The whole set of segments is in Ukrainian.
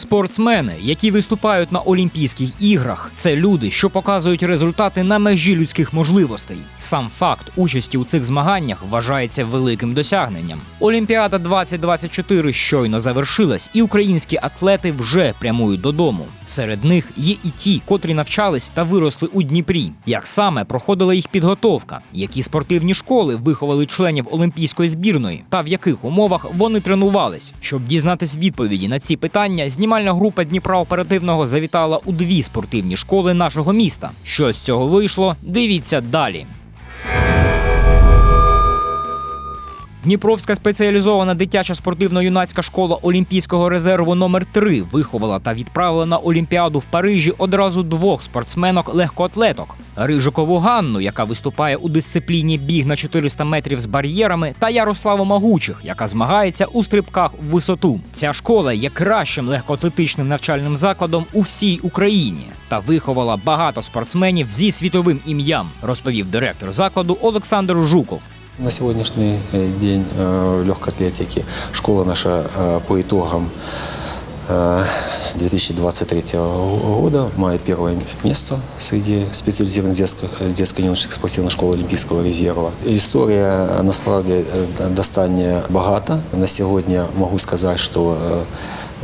Спортсмени, які виступають на Олімпійських іграх, це люди, що показують результати на межі людських можливостей. Сам факт участі у цих змаганнях вважається великим досягненням. Олімпіада 2024 щойно завершилась, і українські атлети вже прямують додому. Серед них є і ті, котрі навчались та виросли у Дніпрі. Як саме проходила їх підготовка, які спортивні школи виховали членів олімпійської збірної, та в яких умовах вони тренувались. Щоб дізнатись відповіді на ці питання, знімальна група Дніпра оперативного завітала у дві спортивні школи нашого міста. Що з цього вийшло? Дивіться далі. Дніпровська спеціалізована дитяча спортивно-юнацька школа Олімпійського резерву номер 3 виховала та відправила на Олімпіаду в Парижі одразу двох спортсменок легкоатлеток: Рижикову Ганну, яка виступає у дисципліні біг на 400 метрів з бар'єрами, та Ярославу Магучих, яка змагається у стрибках в висоту. Ця школа є кращим легкоатлетичним навчальним закладом у всій Україні та виховала багато спортсменів зі світовим ім'ям, розповів директор закладу Олександр Жуков. На сегодняшний э, день э, легкой атлетики школа наша э, по итогам э, 2023 года має первое место среди специализированных детско- детско-юношеских спортивных школ Олімпійського резерву. Історія насправді е, достатньо багата. На сьогодні можу сказати, що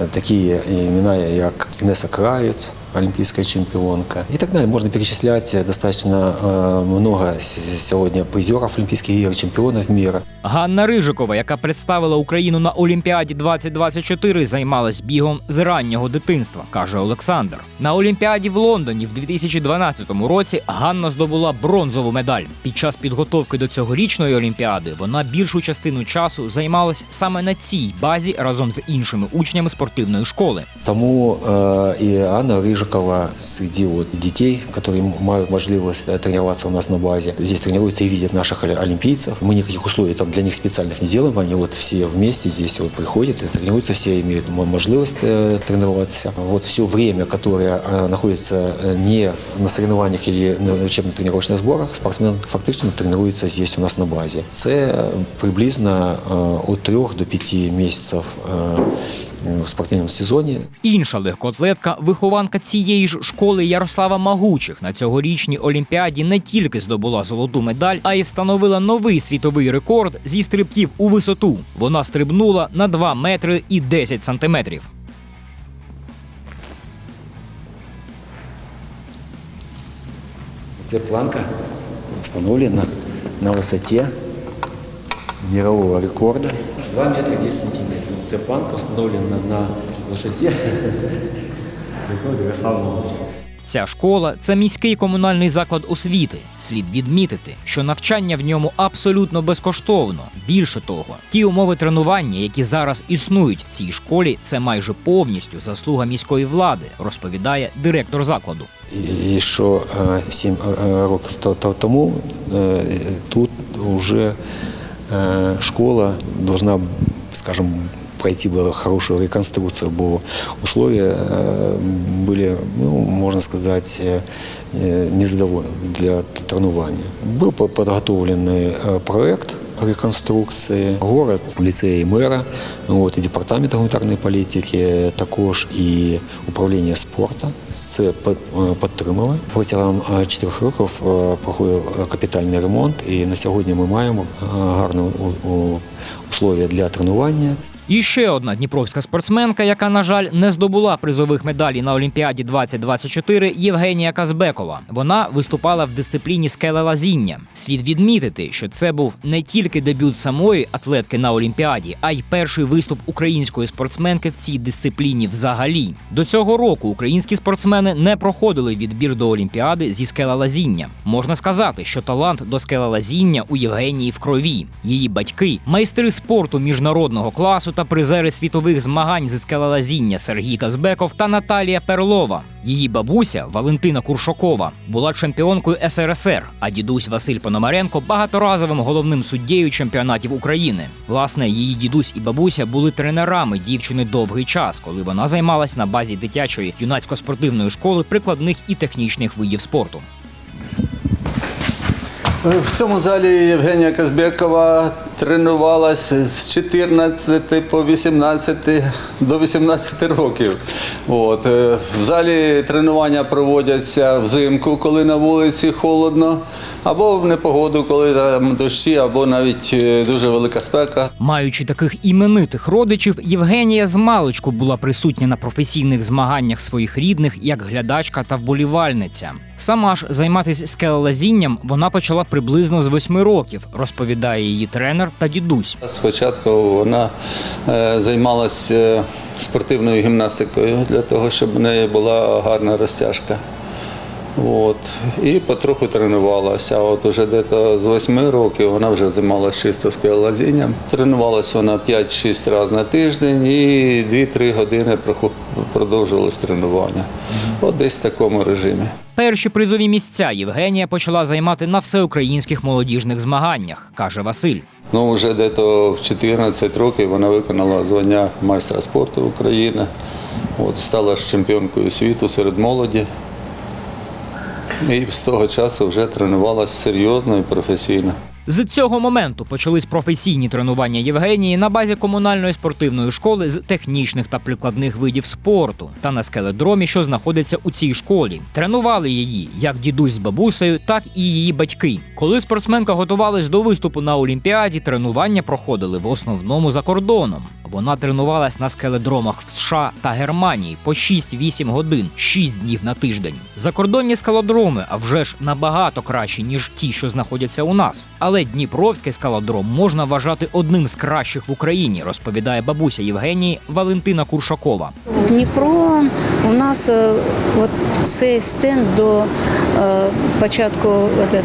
е, такі імена, як Інеса Кравець, олімпійська чемпіонка і так далі. Можна перечисляти достатньо е, много сьогодні призерів Олімпійських ігор, чемпіонів міра. Ганна Рижикова, яка представила Україну на Олімпіаді 2024, займалась бігом з раннього дитинства, каже Олександр. На Олімпіаді в Лондоні в 2012 році Ганна здобула бронзову медаль. Під час підготовки до цьогорічної олімпіади вона більшу частину часу займалась саме на цій базі разом з іншими учнями спортивної школи. Тому е, і Анна Рижикова среди вот детей, которые мають можливість е, тренуватися у нас на базі. Здесь тренируются и видят наших оли- олимпийцев. Мы никаких условий там для них специальных не делаем. Они вот все вместе здесь вот приходят и тренируются, все имеют м- возможность э, тренироваться. Вот все время, которое э, находится э, не на соревнованиях или на учебно-тренировочных сборах, спортсмен фактично тренується здесь у нас на базі. Це приблизно е, від 3 до 5 місяців е, В спортивному сезоні. Інша легкоатлетка, вихованка цієї ж школи Ярослава Магучих на цьогорічній олімпіаді не тільки здобула золоту медаль, а й встановила новий світовий рекорд зі стрибків у висоту. Вона стрибнула на 2 метри і 10 сантиметрів. Це планка встановлена на висоті мирового рекорду 2 метри 10 сантиметрів. Це планка встановлена на висоті рекорду Ярослава. Ця школа це міський комунальний заклад освіти. Слід відмітити, що навчання в ньому абсолютно безкоштовно. Більше того, ті умови тренування, які зараз існують в цій школі, це майже повністю заслуга міської влади, розповідає директор закладу. І, що 7 років то- то- тому е, тут вже е, школа должна, скажем, пройти было хорошую реконструкцию, бо условия э, были, ну, можно сказать, э, э, незадовольными для тренування. Был по- подготовленный э, проект реконструкції. Город, ліцеї мера, от, і департамент гуманітарної політики, також і управління спорту. Це підтримали. Протягом е, чотирьох років е, проходив капітальний ремонт, і на сьогодні ми маємо гарні условия для тренування. І ще одна дніпровська спортсменка, яка, на жаль, не здобула призових медалей на Олімпіаді 2024, Євгенія Казбекова. Вона виступала в дисципліні скелелазіння. Слід відмітити, що це був не тільки дебют самої атлетки на Олімпіаді, а й перший виступ української спортсменки в цій дисципліні взагалі. До цього року українські спортсмени не проходили відбір до Олімпіади зі скелелазіння. Можна сказати, що талант до скелелазіння у Євгенії в крові. Її батьки майстри спорту міжнародного класу та призери світових змагань зі скелелазіння Сергій Казбеков та Наталія Перлова. Її бабуся Валентина Куршакова була чемпіонкою СРСР, а дідусь Василь Пономаренко багаторазовим головним суддєю чемпіонатів України. Власне, її дідусь і бабуся були тренерами дівчини довгий час, коли вона займалась на базі дитячої юнацько-спортивної школи прикладних і технічних видів спорту. В цьому залі Євгенія Казбекова тренувалася з 14 по 18 до 18 років. От. е, В залі тренування проводяться взимку, коли на вулиці холодно, або в непогоду, коли там дощі, або навіть е, дуже велика спека. Маючи таких іменитих родичів, Євгенія з маличку була присутня на професійних змаганнях своїх рідних як глядачка та вболівальниця. Сама ж займатися скелелазінням вона почала приблизно з восьми років, розповідає її тренер та дідусь. Спочатку вона е, займалася спортивною гімнастикою для того, щоб у неї була гарна розтяжка. От. І потроху тренувалася. А от уже десь з 8 років вона вже займалася чисто скелелазінням. Тренувалася вона 5-6 разів на тиждень і 2-3 години продовжувалось тренування. От десь в такому режимі. Перші призові місця Євгенія почала займати на всеукраїнських молодіжних змаганнях, каже Василь. Ну, вже десь в 14 років вона виконала звання майстра спорту України. От, стала чемпіонкою світу серед молоді. І з того часу вже тренувалася серйозно і професійно. З цього моменту почались професійні тренування Євгенії на базі комунальної спортивної школи з технічних та прикладних видів спорту та на скеледромі, що знаходиться у цій школі. Тренували її як дідусь з бабусею, так і її батьки. Коли спортсменка готувалась до виступу на Олімпіаді, тренування проходили в основному за кордоном. Вона тренувалась на скеледромах в США та Германії по 6-8 годин, 6 днів на тиждень. Закордонні скалодроми, а вже ж набагато кращі, ніж ті, що знаходяться у нас. Але Дніпровський скалодром можна вважати одним з кращих в Україні, розповідає бабуся Євгенії Валентина Куршакова. Дніпро у нас е, от цей стенд до е, початку от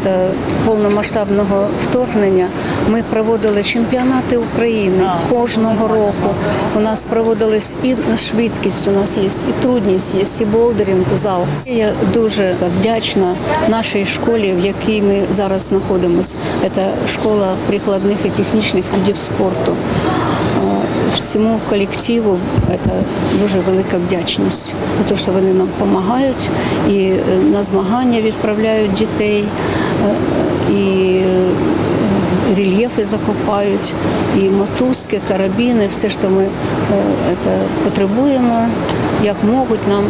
повномасштабного вторгнення ми проводили чемпіонати України кожного року. У нас проводились і швидкість, у нас є, і трудність є, і болдеринг зал. Я дуже вдячна нашій школі, в якій ми зараз знаходимося. Це школа прикладних і технічних видів спорту. Всьому колективу це дуже велика вдячність те, що вони нам допомагають і е, на змагання відправляють дітей, е, і е, рельєфи закопають, і мотузки, карабіни, все, що ми це, потребуємо, як можуть, нам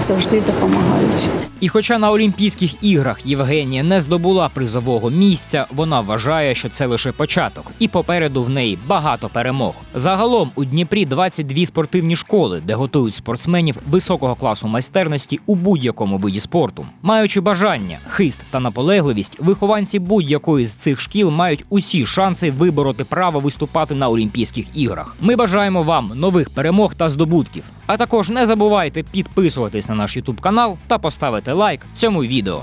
завжди допомагають. І хоча на Олімпійських іграх Євгенія не здобула призового місця, вона вважає, що це лише початок, і попереду в неї багато перемог. Загалом у Дніпрі 22 спортивні школи, де готують спортсменів високого класу майстерності у будь-якому виді спорту. Маючи бажання, хист та наполегливість, вихованці будь-якої з цих шкіл мають усі шанси вибороти право виступати на Олімпійських іграх. Ми бажаємо вам нових перемог та здобутків. А також не забувайте підписуватись на наш YouTube канал та поставити лайк цьому відео.